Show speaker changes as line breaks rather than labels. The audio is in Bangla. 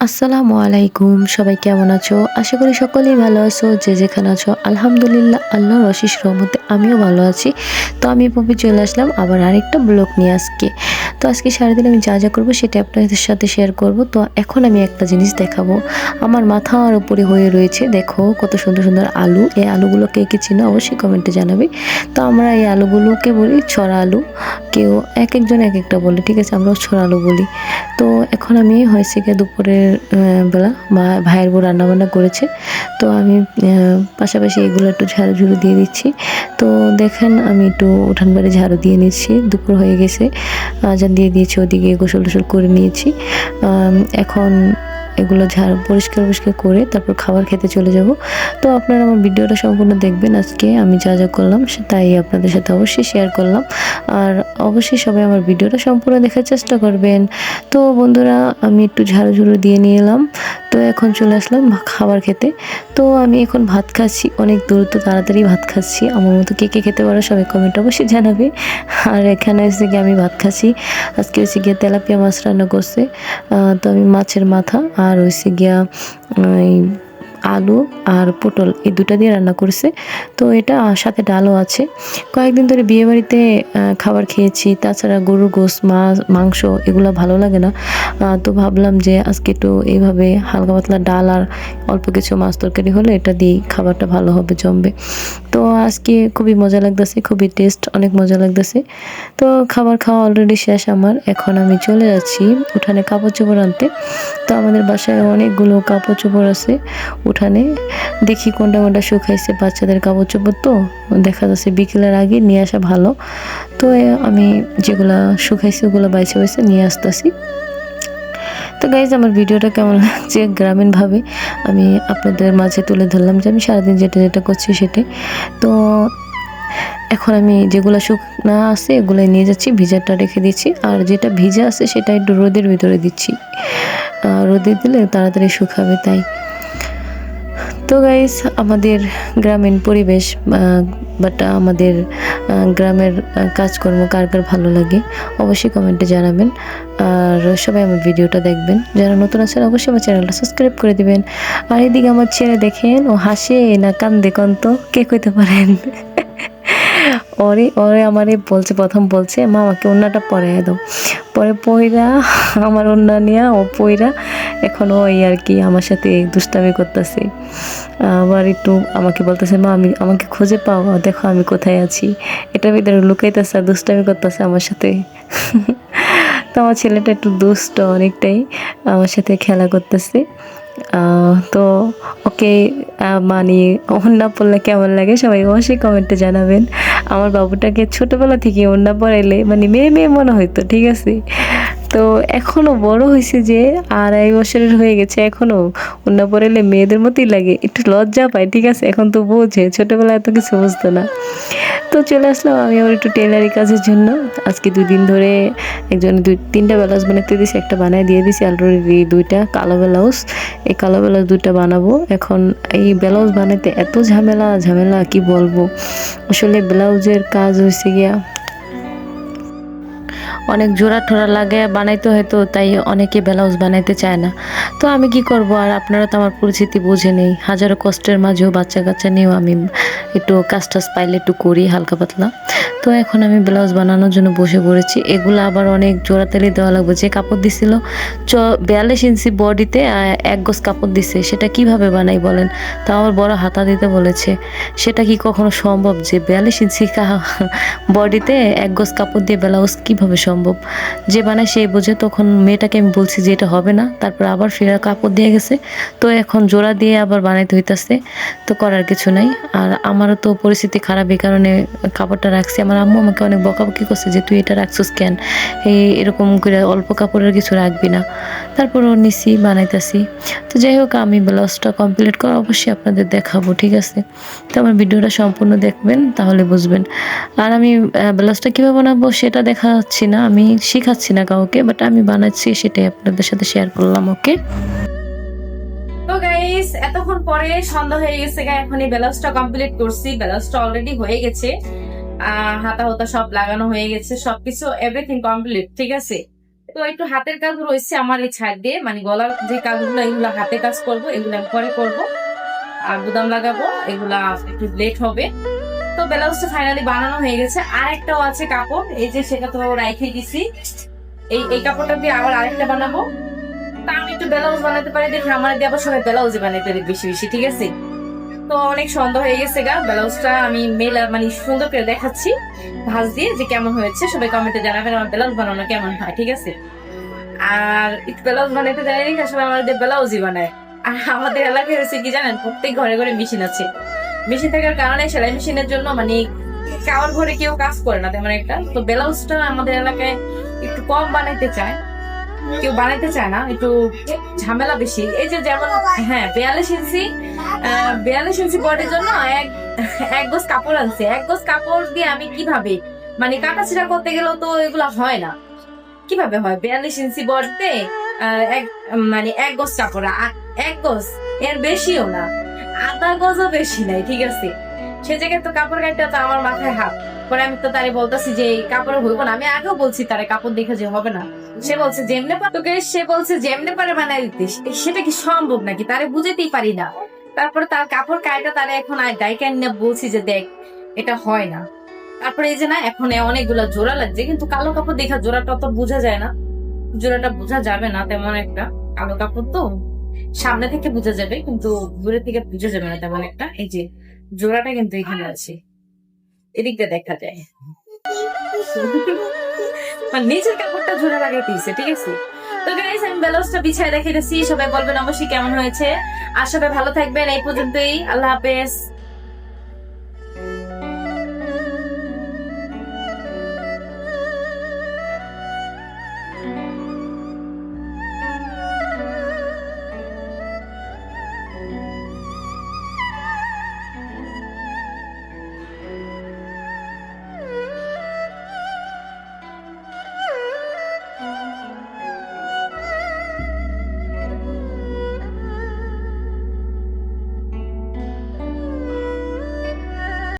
আসসালামু আলাইকুম, সবাই কেমন আছো? আশা করি সকলেই ভালো আছো, যে যেখানে আছো, আলহামদুলিল্লাহ, আল্লাহর অশিস রহমতে আমিও ভালো আছি। তো আমি পপি চলে আসলাম আবার আরেকটা ব্লগ নিয়ে আজকে। তো আজকে সারাদিন আমি যা যা করব সেটা আপনাদের সাথে শেয়ার করব। তো এখন আমি একটা জিনিস দেখাবো। আমার মাথার উপরে হয়ে রয়েছে, দেখো কত সুন্দর সুন্দর আলু। এই আলুগুলো কে কে চিনো অবশ্যই কমেন্টে জানাবে। তো আমরা এই আলুগুলোকে বলি ছড়া আলু। কেউ এক একজন এক একটা বলে, ঠিক আছে? আমরাও ছড়া আলু বলি। তো এখন আমি হয়েছে গিয়ে দুপুরের বেলা মা ভাইয়ের বউ রান্নাবান্না করেছে। তো আমি পাশাপাশি এগুলো একটু ঝাড়ু ঝুড়ু দিয়ে দিচ্ছি। তো দেখেন, আমি একটু উঠান বাড়ি ঝাড়ু দিয়ে নিচ্ছি। দুপুর হয়ে গেছে। আজান দিয়ে দিয়েছি, ওদিকে গোসল টোসল করে নিয়েছি। এখন এগুলো ঝাড়, পরিষ্কার পরিষ্কার করে তারপর খাবার খেতে চলে যাব। তো আপনারা আমার ভিডিওটা সম্পূর্ণ দেখবেন আজকে, আমি যা যা করলাম তাই আপনাদের সাথে অবশ্যই শেয়ার করলাম। আর অবশ্যই সবাই আমার ভিডিওটা সম্পূর্ণ দেখার চেষ্টা করবেন। তো বন্ধুরা, আমি একটু ঝাড়ু ঝুড়ু দিয়ে নিয়ে এলাম। তো এখন চলে আসলাম খাবার খেতে। তো আমি এখন ভাত খাচ্ছি, অনেক দ্রুত তাড়াতাড়ি ভাত খাচ্ছি। আমার মতো কে কে খেতে পারো সবাই কমেন্ট অবশ্যই জানাবে। আর এখানে হচ্ছে গিয়ে আমি ভাত খাচ্ছি। আজকে হচ্ছে গিয়ে তেলাপিয়া মাছ রান্না করছে। তো আমি মাছের মাথা আর হয়েছে গিয়া আলু আর পটল এই দুটা দিয়ে রান্না করছে। তো এটা সাথে ডালও আছে। কয়েকদিন ধরে বিয়ে বাড়িতে খাবার খেয়েছি। তাছাড়া গরুর গোস মাছ মাংস এগুলো ভালো লাগে না। তো ভাবলাম যে আজকে একটু এইভাবে হালকা পাতলা ডাল আর অল্প কিছু মাছ তরকারি হলে এটা দিয়ে খাবারটা ভালো হবে, জমবে। তো আজকে খুবই মজা লাগতেছে, খুবই টেস্ট অনেক মজা লাগতেছে। তো খাবার খাওয়া অলরেডি শেষ আমার। এখন আমি চলে যাচ্ছি উঠানে কাপড় চোপড় আনতে। তো আমাদের বাসায় অনেকগুলো কাপড় চোপড় আছে। উঠানে। দেখি কোনটা কোনটা শুকাইছে বাচ্চাদের কাপড় চোপড় তো। দেখা যাচ্ছে বিকেলের আগে নিয়ে আসা ভালো। তো আমি যেগুলা শুকাইছে ওগুলো বাইছে বাইছে নিয়ে আসতেছি। তো গাইজ আমার ভিডিওটা কেমন লাগছে গ্রামীণভাবে আমি আপনাদের মাঝে তুলে ধরলাম যে আমি সারাদিন যেটা যেটা করছি সেটাই। তো এখন আমি যেগুলো শুকনা আছে এগুলো নিয়ে যাচ্ছি, ভিজাটা রেখে দিচ্ছি। আর যেটা ভিজা আছে সেটা একটু রোদের ভিতরে দিচ্ছি। রোদে দিলে তাড়াতাড়ি শুকাবে তাই। তো গাইস আমাদের গ্রামীণ পরিবেশ বাট আমাদের গ্রামের কাজকর্ম কার কার ভালো লাগে, অবশ্যই কমেন্টে জানাবেন। আর সবাই আমার ভিডিওটা দেখবেন। যারা নতুন আছেন, অবশ্যই আমার চ্যানেলটা সাবস্ক্রাইব করে দিবেন। আর এদিকে আমার ছেলে দেখেন, ও হাসে না কান্দে কন্ত, কে কইতে পারেন? ওরে ওরে আমারে বলছে, প্রথম বলছে, মা, আমাকে অন্যটা পরাই দাও। পরে পইরা আমার অন্য নিয়ে ও পইরা এখন ওই আর কি আমার সাথে দুষ্টামি করতেছে। আবার একটু আমাকে বলতেছে, মা, আমি, আমাকে খুঁজে পাও, দেখো আমি কোথায় আছি। এটা ভিতরে লুকাইতেছে দুষ্টামি করতেছে আমার সাথে। তো আমার ছেলেটা একটু দুষ্ট অনেকটাই, আমার সাথে খেলা করতেছে। তো, ওকে মানে ওন্না পড়লে কেমন লাগে? সবাই অবশ্যই কমেন্টে জানাবেন। আমার বাবুটাকে ছোটোবেলা থেকে ওন্না পড়াইলে মানে মেয়ে মেয়ে মনে হইতো, ঠিক আছে? তো এখনও বড় হয়েছে যে আড়াই বছরের হয়ে গেছে এখনও। ওন্না পড়াইলে মেয়েদের মতোই লাগে, একটু লজ্জা পায়, ঠিক আছে? এখন তো বোঝে, ছোটবেলায় এত কিছু বুঝতো না। তো চলে আসলাম আমি আমার একটু টেলারি কাজের জন্য। আজকে দুই দিন ধরে একজন দুই, তিনটা ব্লাউজ বানাতে দিয়েছি একটা বানায় দিয়ে দিয়েছি অলরেডি দুইটা কালো ব্লাউজ। এই কালো ব্লাউজ দুইটা বানাবো। এখন এই ব্লাউজ বানাতে এত ঝামেলা ঝামেলা কি বলব? আসলে ব্লাউজের কাজ হয়েছে গিয়া অনেক জোড়া ঠোরা লাগে, বানাইতে হয়তো তাই অনেকে ব্লাউজ বানাইতে চায় না। তো আমি কি করব? আর আপনারা তো আমার পরিচিতি বুঝে নেই। হাজারো কষ্টের মাঝেও বাচ্চা কাচ্চা নিয়েও আমি একটু কাজ টাজ পাইলে একটু করি হালকা পাতলা তো এখন আমি ব্লাউজ বানানোর জন্য বসে পড়েছি। এগুলো আবার অনেক জোড়া তেলে দেওয়া লাগবে। যে কাপড় দিছিল, চ, বিয়াল্লিশ ইঞ্চি বডিতে এক গোছ কাপড় দিছে। সেটা কীভাবে বানাই বলেন? তা আমার বড় হাতা দিতে বলেছে। সেটা কি কখনো সম্ভব যে বিয়াল্লিশ ইঞ্চি বডিতে এক গোছ কাপড় দিয়ে ব্লাউজ কীভাবে সম্ভব? যে বানায় সেই বোঝে। তখন মেয়েটাকে আমি বলছি যে এটা হবে না। তারপর আবার ফেরা কাপড় দিয়ে গেছে। তো এখন জোড়া দিয়ে আবার বানাইতে হইতাছে। তো করার কিছু নাই। আর আমারও তো পরিস্থিতি খারাপ এই কারণে কাপড়টা রাখছি। আমার আম্মু আমাকে অনেক বকাবকি করছে যে, তুই এটা রাখছিস কেন? এই এরকম করে অল্প কাপড়ের কিছু রাখবি না। তারপরও নিছি, বানাইতাছি। তো যাই হোক, আমি ব্লাউজটা কমপ্লিট করে অবশ্যই আপনাদের দেখাবো, ঠিক আছে? তো আমার ভিডিওটা সম্পূর্ণ দেখবেন, তাহলে বুঝবেন। আর আমি ব্লাউজটা কীভাবে বানাবো সেটা দেখাচ্ছি না, আমি শেখাচ্ছি না কাউকে বাট আমি বানাচ্ছি সেটাই আপনাদের সাথে শেয়ার করলাম, ওকে?
এতক্ষণ পরে সন্ধ্যা হয়ে গেছে এখন এই ব্লাউজটা কমপ্লিট করছি, ব্লাউজটা অলরেডি হয়ে গেছে। হাতা হতা সব লাগানো হয়ে গেছে, সবকিছু এভরিথিং কমপ্লিট ঠিক আছে? তো একটু হাতের কাজ রয়েছে আমার এই ছাড় দিয়ে মানে গলার যে কাজগুলো, এগুলো হাতে কাজ করব, এগুলো আমি পরে করব। আর বুদাম লাগাবো, এগুলা একটু লেট হবে। তো ব্লাউজটা ফাইনালি বানানো হয়ে গেছে। আর একটাও আছে কাপড়, এই যে সেটা তো রাইখে দিছি। এই এই কাপড়টা দিয়ে আবার আরেকটা বানাবো। তা আমি একটু ব্লাউজ বানাতে পারি দেখি আমার দিয়ে আবার সবাই ব্লাউজে বানাতে পারি বেশি বেশি, ঠিক আছে? তো অনেক সন্দেহ হয়ে গেছে গা। ব্লাউজটা আমি মেলা মানে সুন্দর করে দেখাচ্ছি। ভাঁজ দিয়ে যে কেমন হয়েছে, সবাই কমেন্টে জানাবেন আমার ব্লাউজ বানানো কেমন হয়, ঠিক আছে? আর ব্লাউজ বানাতে জানি না সবাই আমাদের ব্লাউজই বানায়। আর আমাদের এলাকায় হয়েছে কি জানেন, প্রত্যেক ঘরে ঘরে মেশিন আছে। মেশিন থাকার কারণে সেলাই মেশিনের জন্য মানে কারোর ঘরে কেউ কাজ করে না তেমন একটা। তো ব্লাউজটা আমাদের এলাকায় একটু কম বানাইতে চায়। কেউ বানাইতে চায় না, একটু ঝামেলা বেশি। এই যে যেমন হ্যাঁ বিয়াল্লিশ ইঞ্চি বিয়াল্লিশ ইঞ্চি বডির জন্য এক এক গোছ কাপড় আনছে। এক গোছ কাপড় দিয়ে আমি কীভাবে মানে কাটা ছিঁড়া করতে গেলেও তো এগুলো হয় না। কীভাবে হয়? বিয়াল্লিশ ইঞ্চি বডিতে এক মানে এক গোছ কাপড় এক গোছ এর বেশিও না। আধা গজও বেশি নাই, ঠিক আছে? সে জায়গায় তো কাপড় কাটতে তো আমার মাথায় হাত। পরে আমি তো তারে বলতেছি যে কাপড় হইব না। আমি আগেও বলছি তারে কাপড় দেখে যে হবে না। সে বলছে, যেমনে পারে তোকে সে বলছে, যেমনে পারে বানাই দিতে সেটা কি সম্ভব নাকি? তারে বুঝেতেই পারি না। তারপরে তার কাপড় কায়টা তারে এখন আর ডাইকান বলছি যে দেখ, এটা হয় না। তারপরে এই যে না, এখন অনেকগুলা জোড়া লাগছে, কিন্তু কালো কাপড় দেখা জোড়াটা তো বোঝা যায় না। জোড়াটা বোঝা যাবে না তেমন একটা। কালো কাপড় তো সামনে থেকে বোঝা যাবে, কিন্তু দূরে থেকে বোঝা যাবে না তেমন একটা। এই যে জোড়াটা কিন্তু এখানে আছে। এদিকটা দেখা যায়। মানে নিচের কাপড়টা ঝুলে লাগিয়ে দিয়েছে ঠিক আছে? তো গাইস আমি ব্লাউজটা বিছায় দেখাইতেছি, সবাই বলবেন অবশ্যই কেমন হয়েছে। আর সবাই ভালো থাকবেন, এই পর্যন্তই। আল্লাহ হাফেজ।